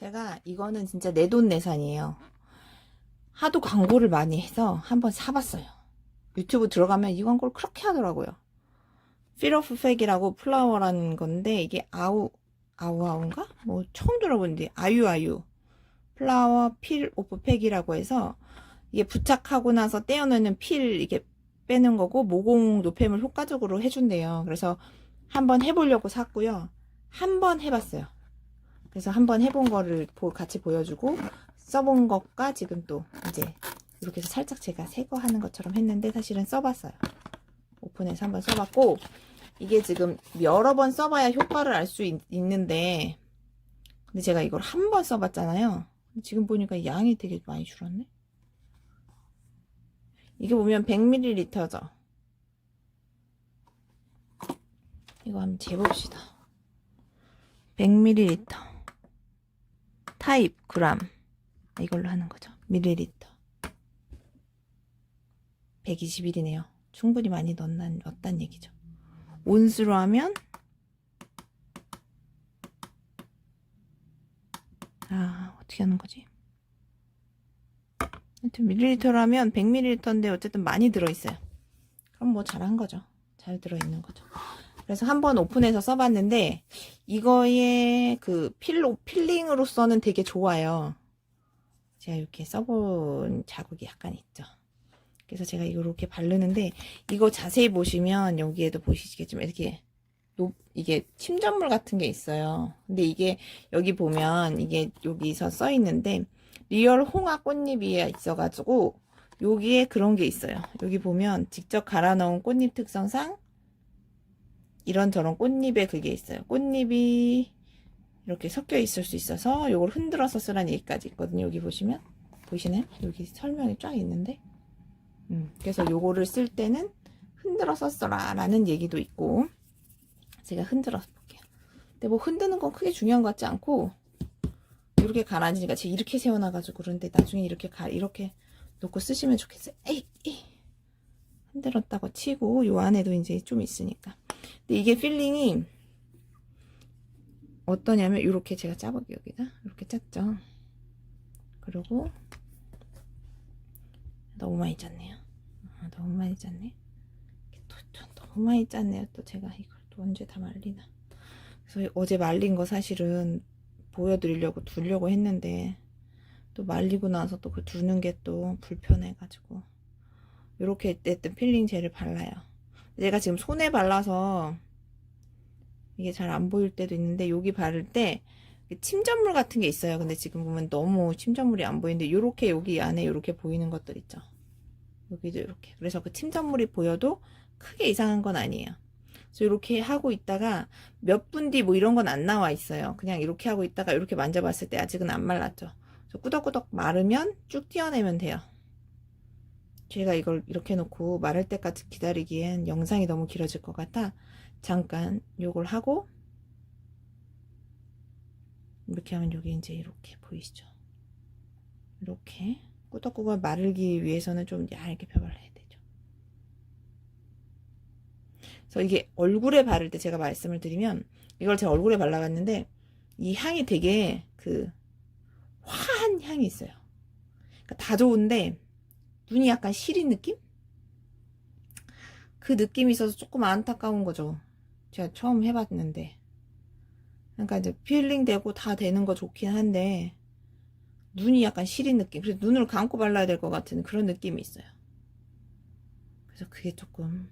제가 이거는 진짜 내돈내산이에요. 하도 광고를 많이 해서 한번 사봤어요. 유튜브 들어가면 이 광고를 그렇게 하더라고요. Of Fac이라고 플라워라는 건데 이게 아우 아우아우인가? 뭐 처음 들어본데 아유아유 플라워 필 오프 팩이라고 해서 이게 부착하고 나서 떼어내는 필 이게 빼는 거고 모공 노폐물 효과적으로 해준대요. 그래서 한번 해보려고 샀고요. 한번 해봤어요. 그래서 한번 해본 거를 보- 같이 보여주고 써본 것과 지금 또 이제 이렇게 해서 살짝 제가 새거 하는 것처럼 했는데 사실은 써봤어요. 오픈해서 한번 써봤고 이게 지금 여러 번 써봐야 효과를 알 수 있는데 근데 제가 이걸 한 번 써봤잖아요. 지금 보니까 양이 되게 많이 줄었네. 이게 보면 100ml죠. 이거 한번 재봅시다. 100ml. 타입 그램. 이걸로 하는 거죠. 밀리리터. 121이네요. 충분히 많이 넣었나, 넣었단 얘기죠. 온수로 하면 아 어떻게 하는 거지? 하여튼 밀리리터로 하면 100ml인데 어쨌든 많이 들어있어요. 그럼 뭐 잘한 거죠. 잘 들어있는 거죠. 그래서 한번 오픈해서 써봤는데 이거의 그 필로 필링으로서는 되게 좋아요. 제가 이렇게 써본 자국이 약간 있죠. 그래서 제가 이렇게 바르는데 이거 자세히 보시면 여기에도 보시겠지만 이렇게 높 이게 침전물 같은 게 있어요. 근데 이게 여기 보면 이게 여기서 써 있는데 리얼 홍화 꽃잎이 있어가지고 여기에 그런 게 있어요. 여기 보면 직접 갈아 넣은 꽃잎 특성상 이런저런 꽃잎에 그게 있어요. 꽃잎이 이렇게 섞여 있을 수 있어서 이걸 흔들어서 쓰라는 얘기까지 있거든요. 여기 보시면 보이시나요? 여기 설명이 쫙 있는데 음, 그래서 요거를 쓸 때는 흔들어서 써라 라는 얘기도 있고 제가 흔들어 볼게요. 근데 뭐 흔드는 건 크게 중요한 것 같지 않고 이렇게 가라앉으니까 제가 이렇게 세워놔가지고 그런데 나중에 이렇게 가 이렇게 놓고 쓰시면 좋겠어요. 에이, 에이. 흔들었다고 치고 요 안에도 이제 좀 있으니까. 이게 필링이 어떠냐면 이렇게 제가 짜볼게요 여기다 이렇게 짰죠. 그리고 너무 많이 짰네요. 아, 너무 많이 짰네. 또, 또 너무 많이 짰네요. 또 제가 이걸 또 언제 다 말리나. 그래서 어제 말린 거 사실은 보여드리려고 두려고 했는데 또 말리고 나서 또 그 두는 게 또 불편해가지고 이렇게 어쨌든 필링 젤을 발라요. 제가 지금 손에 발라서 이게 잘 안 보일 때도 있는데 여기 바를 때 침전물 같은 게 있어요. 근데 지금 보면 너무 침전물이 안 보이는데 이렇게 여기 안에 이렇게 보이는 것들 있죠. 여기도 이렇게. 그래서 그 침전물이 보여도 크게 이상한 건 아니에요. 그래서 이렇게 하고 있다가 몇 분 뒤 뭐 이런 건 안 나와 있어요. 그냥 이렇게 하고 있다가 이렇게 만져봤을 때 아직은 안 말랐죠. 그래서 꾸덕꾸덕 마르면 쭉 띄어내면 돼요. 제가 이걸 이렇게 놓고 마를 때까지 기다리기엔 영상이 너무 길어질 것 같아 잠깐 요걸 하고 이렇게 하면 여기 이제 이렇게 보이시죠? 이렇게 꾸덕꾸덕 마르기 위해서는 좀 얇게 펴발라 야 되죠. 그래서 이게 얼굴에 바를 때 제가 말씀을 드리면 이걸 제가 얼굴에 발라봤는데 이 향이 되게 그 화한 향이 있어요. 그러니까 다 좋은데 눈이 약간 시린 느낌? 그 느낌이 있어서 조금 안타까운 거죠. 제가 처음 해봤는데. 그러니까 이제 필링 되고 다 되는 거 좋긴 한데 눈이 약간 시린 느낌. 그래서 눈을 감고 발라야 될 것 같은 그런 느낌이 있어요. 그래서 그게 조금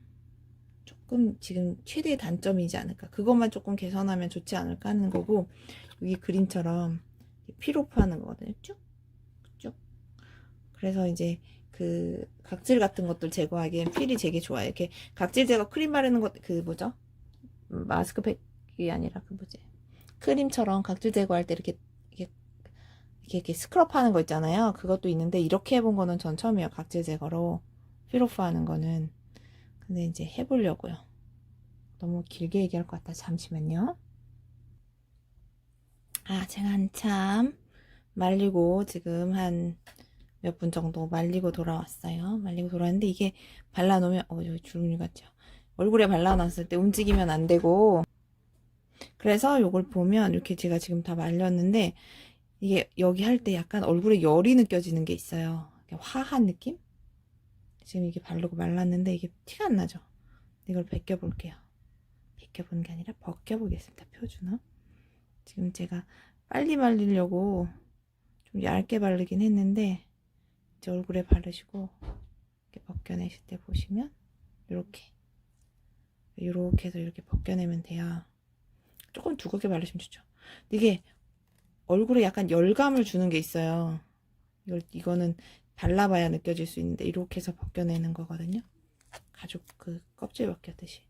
조금 지금 최대의 단점이지 않을까. 그것만 조금 개선하면 좋지 않을까 하는 거고 여기 그림처럼 피로프 하는 거거든요. 쭉 쭉. 그래서 이제 그 각질 같은 것들 제거하기엔 필이 되게 좋아요. 이렇게 각질 제거 크림 바르는 것 그 뭐죠? 음, 마스크팩이 아니라 그 뭐지? 크림처럼 각질 제거할 때 이렇게 이렇게 이렇게, 이렇게 스크럽 하는 거 있잖아요. 그것도 있는데 이렇게 해본 거는 전 처음이에요. 각질 제거로 필오프 하는 거는. 근데 이제 해보려고요. 너무 길게 얘기할 것 같다. 잠시만요. 아, 제가 한참 말리고 지금 한 몇 분 정도 말리고 돌아왔어요. 말리고 돌아왔는데 이게 발라놓으면 어 여기 주름이 같죠. 얼굴에 발라놨을 때 움직이면 안 되고 그래서 요걸 보면 이렇게 제가 지금 다 말렸는데 이게 여기 할 때 약간 얼굴에 열이 느껴지는 게 있어요. 화한 느낌? 지금 이게 바르고 말랐는데 이게 티가 안 나죠? 이걸 벗겨볼게요. 벗겨보는 게 아니라 벗겨보겠습니다. 표준어. 지금 제가 빨리 말리려고 좀 얇게 바르긴 했는데 이제 얼굴에 바르시고 이렇게 벗겨내실 때 보시면 이렇게 이렇게 해서 이렇게 벗겨내면 돼요. 조금 두껍게 바르시면 좋죠. 이게 얼굴에 약간 열감을 주는 게 있어요. 이걸 이거는 발라봐야 느껴질 수 있는데 이렇게 해서 벗겨내는 거거든요. 가죽 그 껍질 벗겼듯이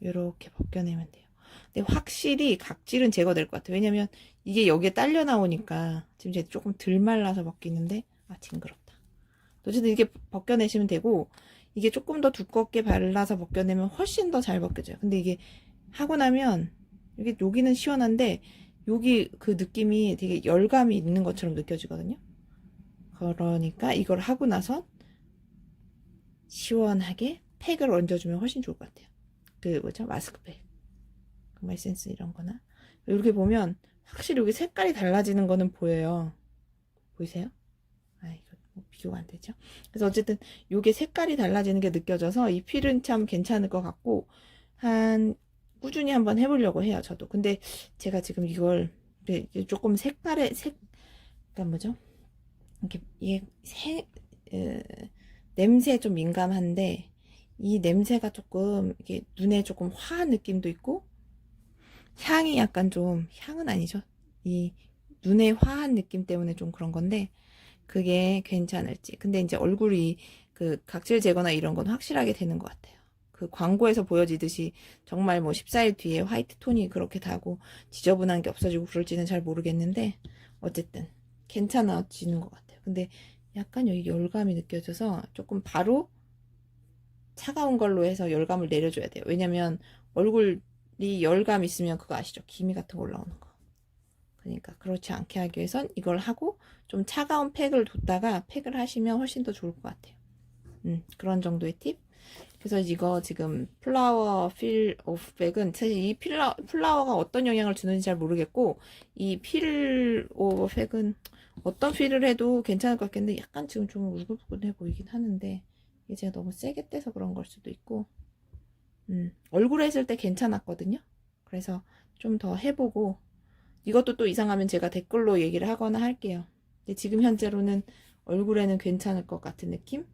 이렇게 벗겨내면 돼요. 근데 확실히 각질은 제거될 것 같아요. 왜냐면 이게 여기에 딸려 나오니까 지금 제가 조금 덜 말라서 벗기는데 아 징그럽다. 어쨌든 이게 벗겨내시면 되고 이게 조금 더 두껍게 발라서 벗겨내면 훨씬 더 잘 벗겨져요. 근데 이게 하고 나면 여기 여기는 시원한데 여기 그 느낌이 되게 열감이 있는 것처럼 느껴지거든요. 그러니까 이걸 하고 나서 시원하게 팩을 얹어주면 훨씬 좋을 것 같아요. 그 뭐죠 마스크팩, 그 에센스 이런 거나 이렇게 보면 확실히 여기 색깔이 달라지는 거는 보여요. 보이세요? 비교가 안 되죠. 그래서 어쨌든 이게 색깔이 달라지는 게 느껴져서 이 필은 참 괜찮을 것 같고 한 꾸준히 한번 해보려고 해요. 저도. 근데 제가 지금 이걸 조금 색깔의 색, 그러니까 뭐죠? 이렇게 이게 새, 에, 냄새에 좀 민감한데 이 냄새가 조금 이게 눈에 조금 화한 느낌도 있고 향이 약간 좀 향은 아니죠. 이 눈에 화한 느낌 때문에 좀 그런 건데 그게 괜찮을지. 근데 이제 얼굴이 그 각질 제거나 이런 건 확실하게 되는 것 같아요. 그 광고에서 보여지듯이 정말 뭐 14일 뒤에 화이트 톤이 그렇게 다고 지저분한 게 없어지고 그럴지는 잘 모르겠는데 어쨌든 괜찮아지는 것 같아요. 근데 약간 여기 열감이 느껴져서 조금 바로 차가운 걸로 해서 열감을 내려줘야 돼요. 왜냐면 얼굴이 열감 있으면 그거 아시죠? 기미 같은 거 올라오는 거. 그러니까 그렇지 않게 하기 위해선 이걸 하고 좀 차가운 팩을 뒀다가 팩을 하시면 훨씬 더 좋을 것 같아요. 음, 그런 정도의 팁. 그래서 이거 지금 플라워 필 오프 백은 사실 이 필라, 플라워가 어떤 영향을 주는지 잘 모르겠고 이 필 오브 백은 어떤 필을 해도 괜찮을 것 같겠는데 약간 지금 좀 울긋불긋해 보이긴 하는데 이게 제가 너무 세게 떼서 그런 걸 수도 있고 음, 얼굴에 했을 때 괜찮았거든요. 그래서 좀 더 해보고 이것도 또 이상하면 제가 댓글로 얘기를 하거나 할게요. 근데 지금 현재로는 얼굴에는 괜찮을 것 같은 느낌?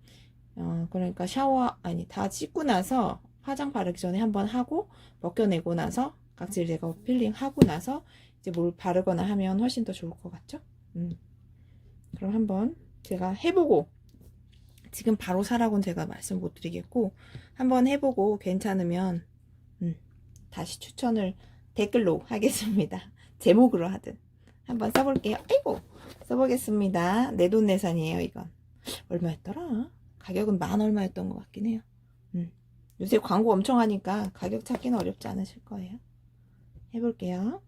어, 그러니까 샤워, 아니, 다 씻고 나서 화장 바르기 전에 한번 하고, 벗겨내고 나서, 각질 제거 필링 하고 나서, 이제 뭘 바르거나 하면 훨씬 더 좋을 것 같죠? 음. 그럼 한번 제가 해보고, 지금 바로 사라고는 제가 말씀 못 드리겠고, 한번 해보고 괜찮으면, 음, 다시 추천을 댓글로 하겠습니다. 제목으로 하든. 한번 써볼게요. 아이고! 써보겠습니다. 내돈내산이에요, 이건. 얼마였더라? 가격은 만 얼마였던 것 같긴 해요. 음. 요새 광고 엄청 하니까 가격 찾기는 어렵지 않으실 거예요. 해볼게요.